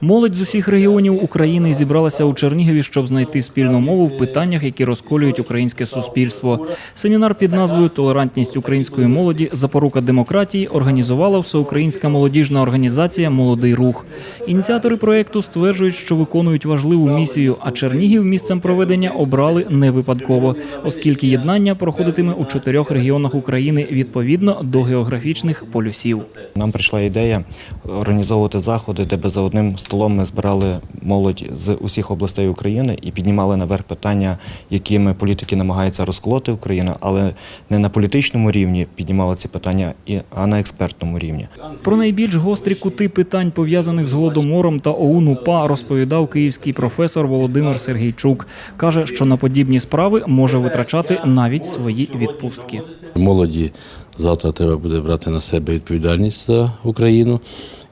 Молодь з усіх регіонів України зібралася у Чернігові, щоб знайти спільну мову в питаннях, які розколюють українське суспільство. Семінар під назвою Толерантність української молоді запорука демократії організувала всеукраїнська молодіжна організація Молодий рух. Ініціатори проєкту стверджують, що виконують важливу місію, а Чернігів місцем проведення обрали не випадково, оскільки єднання проходитиме у чотирьох регіонах України відповідно до географічних полюсів. Нам прийшла ідея організовувати заходи, де би за одним столом ми збирали молодь з усіх областей України і піднімали наверх питання, якими політики намагаються розколоти Україну, але не на політичному рівні піднімали ці питання, і- а на експертному рівні. Про найбільш гострі кути питань, пов'язаних з голодомором та ОУН УПА, розповідав київський професор Володимир Сергійчук. Каже, що на подібні справи може витрачати навіть свої відпустки. Молоді завтра треба буде брати на себе відповідальність за Україну.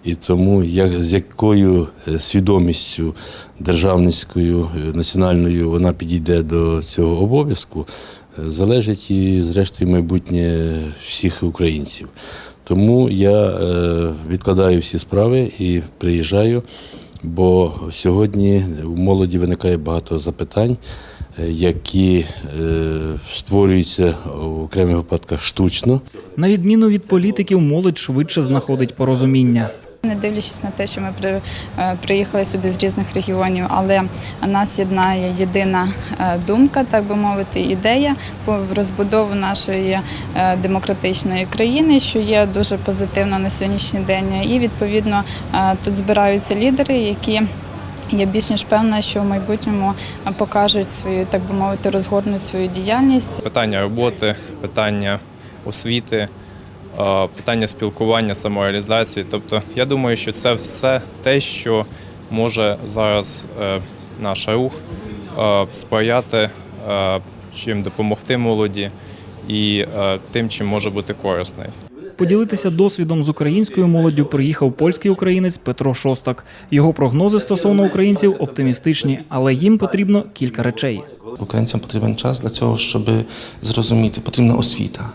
І тому як, з якою е, свідомістю державницькою, е, національною вона підійде до цього обов'язку, е, залежить і, зрештою, майбутнє всіх українців. Тому я відкладаю всі справи і приїжджаю, бо сьогодні у молоді виникає багато запитань, які створюються в окремих випадках штучно. На відміну від політиків, молодь швидше знаходить порозуміння. Не дивлячись на те, що ми при, е, приїхали сюди з різних регіонів, але нас єднає єдина е, думка, так би мовити, ідея в розбудову нашої е, демократичної країни, що є дуже позитивно на сьогоднішній день. І відповідно тут збираються лідери, які я більш ніж певна, що в майбутньому покажуть свою, так би мовити, розгорнуть свою діяльність. питання роботи, питання освіти, питання спілкування, самореалізації. Тобто, я думаю, що це все те, що може зараз е, наш рух е, сприяти, е, чим допомогти молоді і е, тим, чим може бути корисний. Поділитися досвідом з українською молоддю приїхав польський українець Петро Шостак. Його прогнози стосовно українців оптимістичні, але їм потрібно кілька речей. Українцям потрібен час для цього, щоб зрозуміти, потрібна освіта,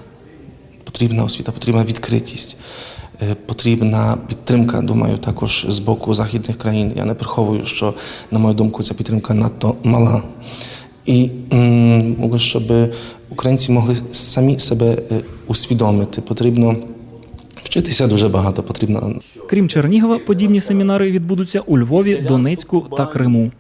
потрібна освіта, потрібна відкритість, е, потрібна підтримка, думаю, також з боку західних країн. Я не приховую, що, на мою думку, ця підтримка надто мала. І щоб українці могли самі себе е, усвідомити. Потрібно вчитися дуже багато, потрібно Крім Чернігова, подібні семінари відбудуться у Львові, Донецьку та Криму.